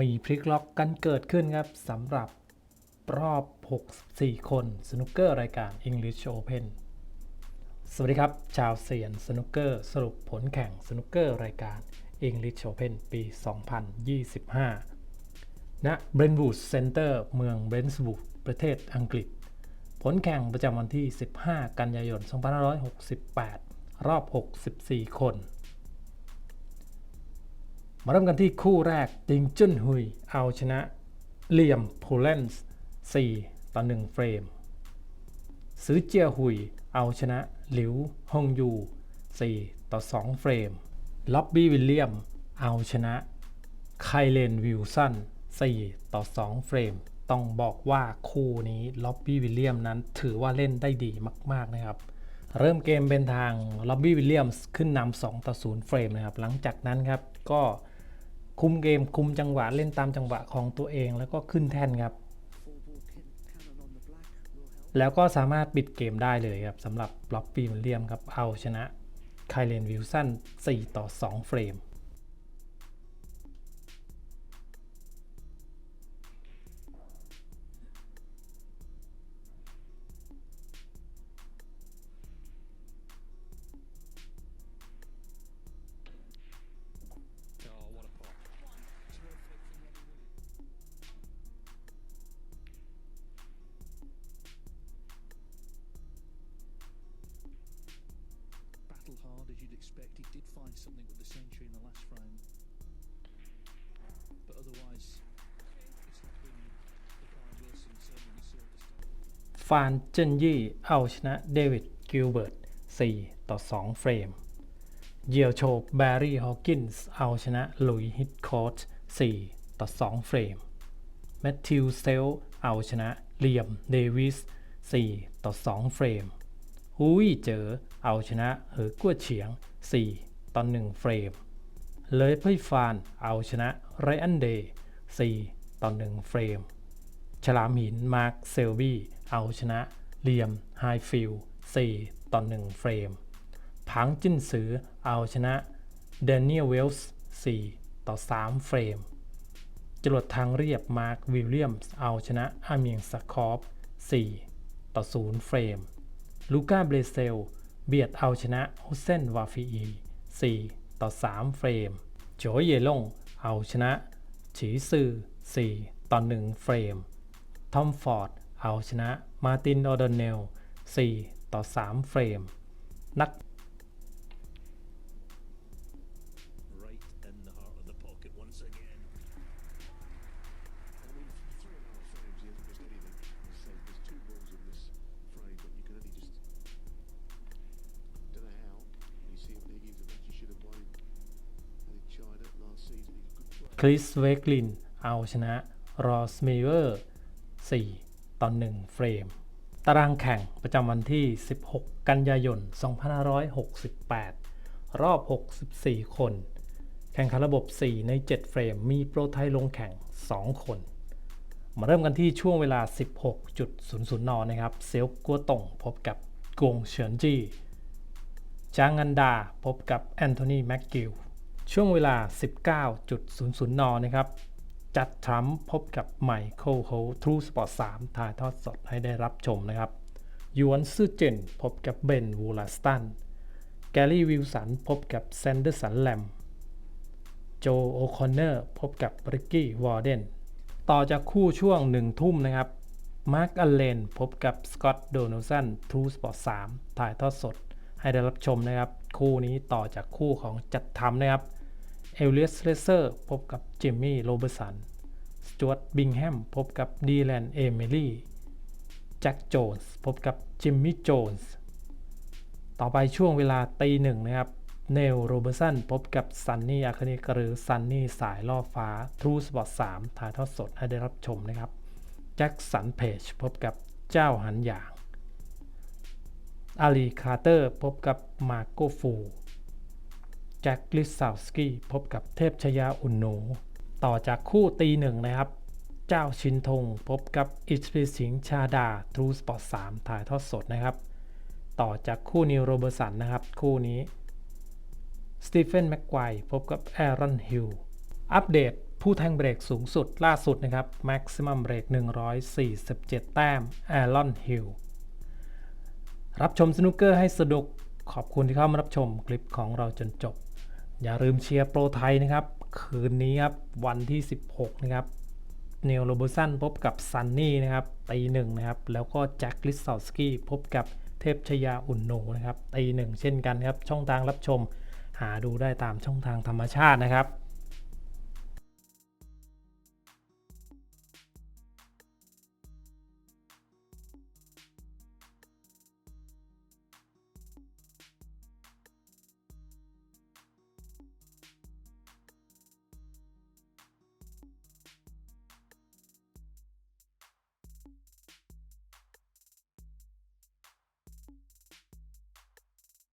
มีพลิกล็อกกันเกิดขึ้นครับสำหรับรอบ 64 คนสนุกเกอร์รายการ English Open สวัสดีครับ ชาวเซียนสนุกเกอร์สรุปผลแข่งสนุกเกอร์รายการ English Open ปี 2025 ณ Brentwood Center เมืองเบรนส์วูดประเทศอังกฤษ ผลแข่งประจำวันที่ 15 กันยายน 2568 รอบ 64 คน มาเริ่มกันที่คู่แรกติงจุนฮุย เอาชนะเลียมพูเลนส์4ต่อ 1 เฟรม ซื้อเจียหุย เอาชนะหลิวฮงยู 4 ต่อ 2 เฟรม ล็อบบี้วิลเลียม เอาชนะไคเลนวิลสัน 4 ต่อ 2 เฟรม ต้องบอกว่าคู่นี้ล็อบบี้วิลเลียมนั้นถือว่าเล่นได้ดีมาก ๆ นะครับเริ่มเกมเป็นทางล็อบบี้วิลเลียมส์ขึ้นนำ2ต่อ0เฟรมนะครับ หลังจากนั้นครับ ก็ คุมเกมคุมจังหวะเล่นตามจังหวะของตัวเองแล้วก็ขึ้นแท่นครับ แล้วก็สามารถปิดเกมได้เลยครับสำหรับล็อบบี้วิลเลียมครับเอาชนะไคลเลนวิลสัน4ต่อ 2 เฟรม Battled hard as you'd expect. He did find something with the century in the last frame. But otherwise, it's not been the Kyle Wilson certainly we saw at the start. ฟานเจนยี่เอาชนะเดวิดกิลเบิร์ต 4 ต่อ 2 เฟรม เยียวโชบแบร์รี่ฮอวกินส์เอาชนะลุยฮิตคอร์ต4ต่อ 2 เฟรม แมทธิวเซลเอาชนะเลียมเดวิส 4 ต่อ 2 เฟรมฮุยเจอ เอาชนะเหอกัวเฉียง 4 ต่อ 1 เฟรม เลยเพ่ยฟานเอาชนะไรอันเดย์ 4 ต่อ 1 เฟรม ฉลามหินมาร์คเซลบี้เอาชนะเลียมไฮฟิล4 ต่อ 1 เฟรมผังจิ้นซือเอาชนะเดนเนียลเวลส์ 4 ต่อ 3 เฟรม จรวดทางเรียบมาร์ควิลเลียมส์เอาชนะอาเมียงสคอฟ4 ต่อ 0 เฟรม ลูก้าเบรเซล เบียดเอาชนะฮุเซนวาฟีอี4ต่อ 3 เฟรม โจเยลงเอาชนะฉีซือ4ต่อ 1 เฟรม ทอมฟอร์ดเอาชนะมาตินออดเนล 4 ต่อ 3 เฟรม นัก คริสเวกลินเอาชนะรอสเมเวอร์4ต่อ1เฟรม ตารางแข่งประจำวันที่ 16 กันยายน 2568 รอบ 64 คน แข่งขันระบบ 4 ใน 7 เฟรม มีโปรไทยลงแข่ง 2 คน มาเริ่มกันที่ช่วงเวลา 16.00 น นะครับ เซลกัวตงพบกับกวงเฉินจี้จางอันดาพบกับแอนโทนีแม็กกิล ช่วงเวลา 19.00 น นะครับ จัดทรัมป์พบกับไมเคิลโฮทรูสปอร์ต3ถ่ายทอดสดให้ได้รับชมนะครับยวนซื่อเจนพบกับเบนวูลาสตัน แกลลี่วิลสันพบกับแซนเดอร์สันแลม โจโอคอนเนอร์พบกับริกกี้วอร์เดน ต่อจากคู่ช่วงหนึ่งทุ่มนะครับ มาร์กอัลเลนพบกับสกอตต์โดนัลสันทรูสปอร์ต3ถ่ายทอดสด ให้ได้รับชมนะครับ คู่นี้ต่อจากคู่ของจัดทำนะครับเอลเลสเลเซอร์พบกับจิมมี่โรเบอร์สันสจวตบิงแฮมพบกับดีแลนเอมิลี่แจ็คโจนส์พบกับจิมมี่โจนส์ต่อไปช่วงเวลาตีหนึ่งนะครับเนลโรเบอร์สันพบกับซันนี่อาคานิกหรือซันนี่สายล่อฟ้าทรูสปอร์ต3ถ่ายทอดสดให้ได้รับชมนะครับแจ็คสันเพจพบกับเจ้าหันหยาง อาลีคาร์เตอร์พบกับมาโกฟูแจ็คลิซาวสกี้พบกับเทพชยาอุนโนต่อจากคู่ตีหนึ่งนะครับ เจ้าชินทงพบกับอิสปิสิงชาดาทรูสปอร์ต3ถ่ายทอดสดนะครับ ต่อจากคู่นิวโรเบอร์สันนะครับ คู่นี้สตีเฟนแม็กไกวพบกับแอรอนฮิลอัปเดตผู้แทงเบรกสูงสุดล่าสุดนะครับ Maximum Break 147 แต้ม Aaron Hill รั รับชมสนุกเกอร์ให้สนุกขอบคุณที่เข้ามารับชมคลิปของเราจนจบ อย่าลืมเชียร์โปรไทยนะครับ คืนนี้ครับ วันที่ 16 นะครับเนลโรบสันพบกับซันนี่นะครับตีหนึ่งนะครับ แล้วก็แจ็คลิสซอสกี้พบกับเทพชยาอุ่นโนนะครับตีหนึ่งเช่นกันครับ ช่องทางรับชม หาดูได้ตามช่องทางธรรมชาตินะครับ